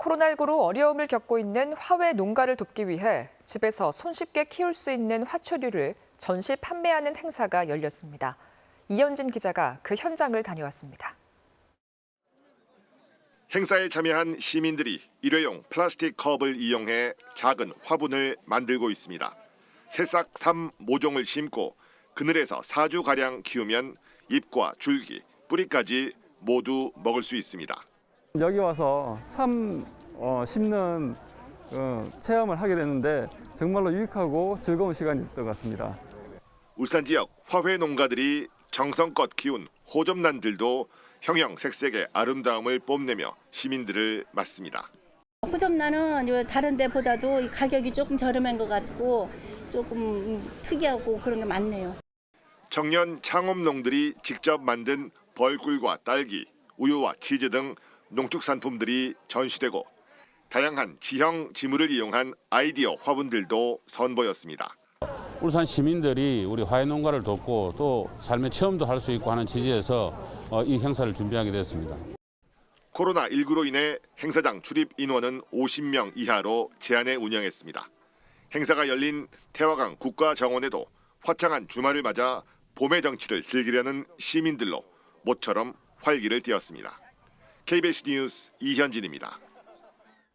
코로나19로 어려움을 겪고 있는 화훼 농가를 돕기 위해 집에서 손쉽게 키울 수 있는 화초류를 전시 판매하는 행사가 열렸습니다. 이현진 기자가 그 현장을 다녀왔습니다. 행사에 참여한 시민들이 일회용 플라스틱 컵을 이용해 작은 화분을 만들고 있습니다. 새싹 3 모종을 심고 그늘에서 4주 가량 키우면 잎과 줄기, 뿌리까지 모두 먹을 수 있습니다. 여기 와서 삶 어, 심는 어, 체험을 하게 됐는데 정말로 유익하고 즐거운 시간이었던 것 같습니다. 울산 지역 화훼 농가들이 정성껏 키운 호접란들도 형형색색의 아름다움을 뽐내며 시민들을 맞습니다. 호접란은 요 다른 데보다도 이 가격이 조금 저렴한 것 같고 조금 음, 특이하고 그런 게 많네요. 청년 창업농들이 직접 만든 벌꿀과 딸기, 우유와 치즈 등 농축산품들이 전시되고 다양한 지형 지물을 이용한 아이디어 화분들도 선보였습니다. 울산 시민들이 우리 화훼 농가를 돕고 또 삶의 체험도 할 수 있고 하는 취지에서 어, 이 행사를 준비하게 됐습니다. 코로나19로 인해 행사장 출입 인원은 50명 이하로 제한해 운영했습니다. 행사가 열린 태화강 국가정원에도 화창한 주말을 맞아 봄의 정취를 즐기려는 시민들로 모처럼 활기를 띠었습니다. KBS 뉴스 이현진입니다.